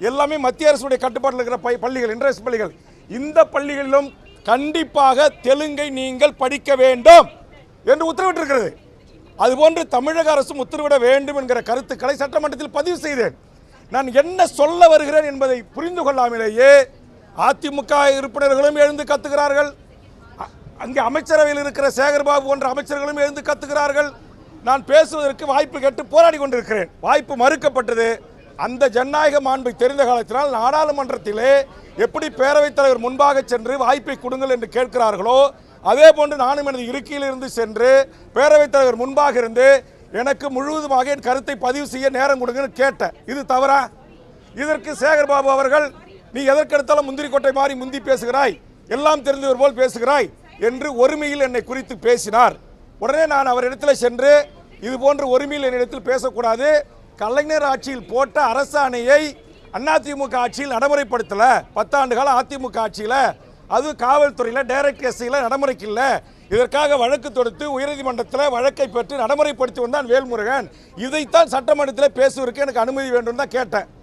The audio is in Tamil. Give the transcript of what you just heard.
எல்லாமே மத்திய அரசுடைய கட்டுப்பாட்டில் இருக்கிற பை- பள்ளிகள் இன்டர்நேஷனல் பள்ளிகள். இந்த பள்ளிகளிலும் கண்டிப்பாக தெலுங்கை நீங்கள் படிக்க வேண்டும் என்று உத்தரவிட்டிருக்கிறது. அதுபோன்று தமிழக அரசும் உத்தரவிட வேண்டும் என்கிற கருத்துக்களை சட்டமன்றத்தில் பதிவு செய்தேன். நான் என்ன சொல்ல வருகிறேன் என்பதை புரிந்து கொள்ளாமலேயே அதிமுக உறுப்பினர்களும் எழுந்து கத்துகிறார்கள். அ- அங்கே அமைச்சரவையில் இருக்கிற சேகர்பாபு போன்ற அமைச்சர்களும் எழுந்து கத்துகிறார்கள். நான் பேசுவதற்கு வாய்ப்பு கேட்டு போராடி கொண்டிருக்கிறேன். வாய்ப்பு மறுக்கப்பட்டது. அந்த ஜனநாயக மாண்பை தெரிந்த காலத்தினால் நாடாளுமன்றத்திலே எப்படி பேரவைத் தலைவர் முன்பாக சென்று வாய்ப்பை கொடுங்கள் என்று கேட்கிறார்களோ அதே போன்று நானும் எனது இருக்கையிலிருந்து சென்று பேரவைத் தலைவர் முன்பாக இருந்து எனக்கு முழுவதுமாக என் கருத்தை பதிவு செய்ய நேரம் கொடுங்கன்னு கேட்டேன். இது தவறா? இதற்கு சேகர்பாபு அவர்கள் நீ எதற்கெடுத்தாலும் முந்திரி கொட்டை மாறி முந்தி பேசுகிறாய் எல்லாம் தெரிந்தவர் போல் பேசுகிறாய் என்று ஒருமையில் என்னை குறித்து பேசினார். உடனே நான் அவரிடத்தில் சென்று இது போன்ற ஒருமையில் என்னிடத்தில் பேசக்கூடாது கலைஞர் ஆட்சியில் போட்ட அரசாணையை அதிமுக ஆட்சியில் நடைமுறைப்படுத்தலை. பத்தாண்டு காலம் அதிமுக ஆட்சியில். அது காவல்துறையில் டைரக்ட் எஸ்ஐயில் நடைமுறைக்கு இல்லை இதற்காக வழக்கு தொடுத்து உயர்நீதிமன்றத்தில் வழக்கை பெற்று நடைமுறைப்படுத்தி வந்தான் வேல்முருகன். இதைத்தான் சட்டமன்றத்தில் பேசுவதற்கு எனக்கு அனுமதி வேண்டும் தான் கேட்டேன்.